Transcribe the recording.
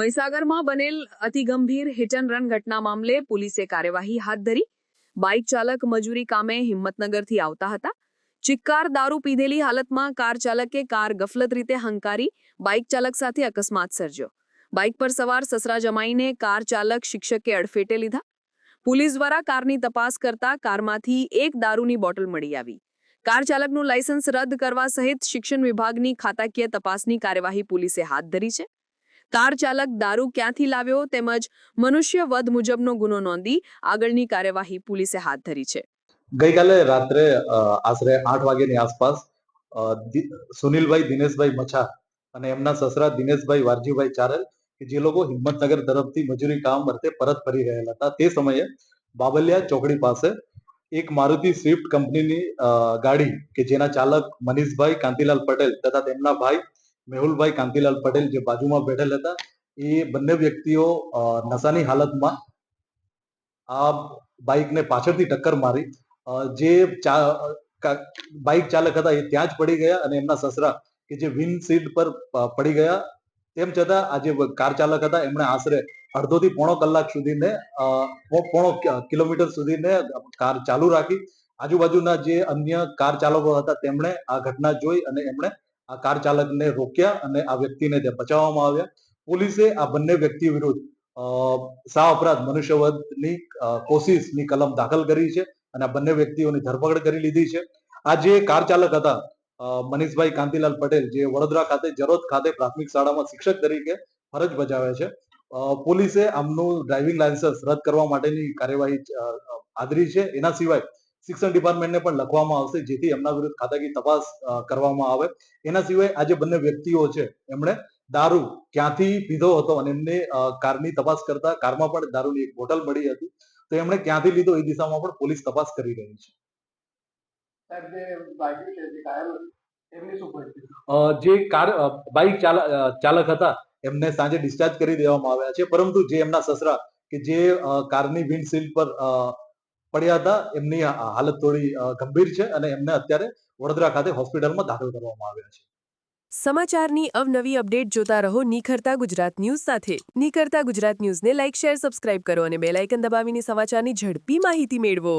મહીસાગરમાં બનેલ અતિ ગંભીર હિટ એન્ડ રન ઘટના મામલે પોલીસે કાર્યવાહી હાથ ધરી. બાઇક ચાલક મજૂરી કામે હિંમતનગરથી આવતા હતા. ચિક્કાર દારૂ પીધેલી હાલતમાં કાર ચાલકે કાર ગફલત રીતે હંકારી બાઇક ચાલક સાથે અકસ્માત સર્જ્યો. બાઇક પર સવાર સસરા જમાઈને કાર ચાલક શિક્ષકે અડફેટે લીધા. પોલીસ દ્વારા કારની તપાસ કરતા કારમાંથી એક દારૂની બોટલ મળી આવી. કાર ચાલકનું લાયસન્સ રદ કરવા સહિત શિક્ષણ વિભાગની ખાતાકીય તપાસની કાર્યવાહી પોલીસે હાથ ધરી છે. કાર ચાલક દારૂ ક્યાંથી લાવ્યો તેમજ મનુષ્ય વધ મુજબનો ગુનો નોંધી આગળની કાર્યવાહી પોલીસે હાથ ધરી છે. ગઈકાલે રાત્રે આશરે આઠ વાગ્યાની આસપાસ સુનિલભાઈ, દિનેશભાઈ મછા અને એમના સસરા દિનેશભાઈ વારજીભાઈ ચારલ કે જે લોકો હિંમતનગર તરફથી મજૂરી કામ અર્થે પરત ફરી રહેલા હતા, તે સમયે બાબલિયા ચોકડી પાસે એક મારુતિ સ્વિફ્ટ કંપનીની ગાડી કે જેના ચાલક મનીષભાઈ કાંતિલાલ પટેલ તથા તેમના ભાઈ મેહુલભાઈ કાંતિલાલ પટેલ જે બાજુમાં બેઠેલ હતા, એ બંને વ્યક્તિઓ નશાની હાલતમાં આ બાઇકને પાછળથી ટક્કર મારી જે બાઇક ચાલક હતા એ ત્યાં જ પડી ગયા અને એમના સસરા કે જે વિન્ડશીલ્ડ પર પડી ગયા. તેમ છતાં આ જે કાર ચાલક હતા, એમણે આશરે અડધો થી પોણો કલાક સુધીને પોણો કિલોમીટર સુધીને કાર ચાલુ રાખી. આજુબાજુના જે અન્ય કાર ચાલકો હતા, તેમણે આ ઘટના જોઈ અને એમણે આ કાર ચાલકને રોક્યા અને આ વ્યક્તિને ત્યાં બચાવવામાં આવ્યા. પોલીસે આ બંને વ્યક્તિ વિરુદ્ધ સા અપરાધ મનુષ્યવધની કોશિશની કલમ દાખલ કરી છે અને આ બંને વ્યક્તિઓની ધરપકડ કરી લીધી છે. આ જે કાર ચાલક હતા મનીષભાઈ કાંતિલાલ પટેલ, જે વડોદરા ખાતે, જરોદ ખાતે પ્રાથમિક શાળામાં શિક્ષક તરીકે ફરજ બજાવે છે પોલીસે આમનું ડ્રાઇવિંગ લાયસન્સ રદ કરવા માટેની કાર્યવાહી આદરી છે. એના સિવાય શિક્ષણ ડિપાર્ટમેન્ટને પણ લખવામાં આવશે જેથી એમના વિરુદ્ધ ખાતાકીય તપાસ કરવામાં આવે. એના સિવાય આ જે બંને વ્યક્તિઓ છે એમણે દારૂ ક્યાંથી પીધો હતો અને એમને કારની તપાસ કરતા કારમાં પણ દારૂની એક બોટલ મળી હતી. તો એમણે ક્યાંથી લીધો એ દિશામાં પણ પોલીસ તપાસ કરી રહી છે. જે કાર બાઇક ચાલક હતા એમને સાંજે ડિસ્ચાર્જ કરી દેવામાં આવ્યા છે. પરંતુ જે એમના સસરા કે જે કારની વિન્ડશીલ્ડ પર પડ્યા હતા એમની હાલત થોડી ગંભીર છે અને એમને અત્યારે વડોદરા ખાતે હોસ્પિટલમાં દાખલ કરવામાં આવ્યા છે. સમાચારની અવનવી અપડેટ જોતા રહો નિખરતા ગુજરાત ન્યૂઝ સાથે. નિખરતા ગુજરાત ન્યૂઝને લાઇક, શેર, સબસ્ક્રાઇબ કરો અને બેલ આઇકન દબાવીને સમાચારની ઝડપી માહિતી મેળવો.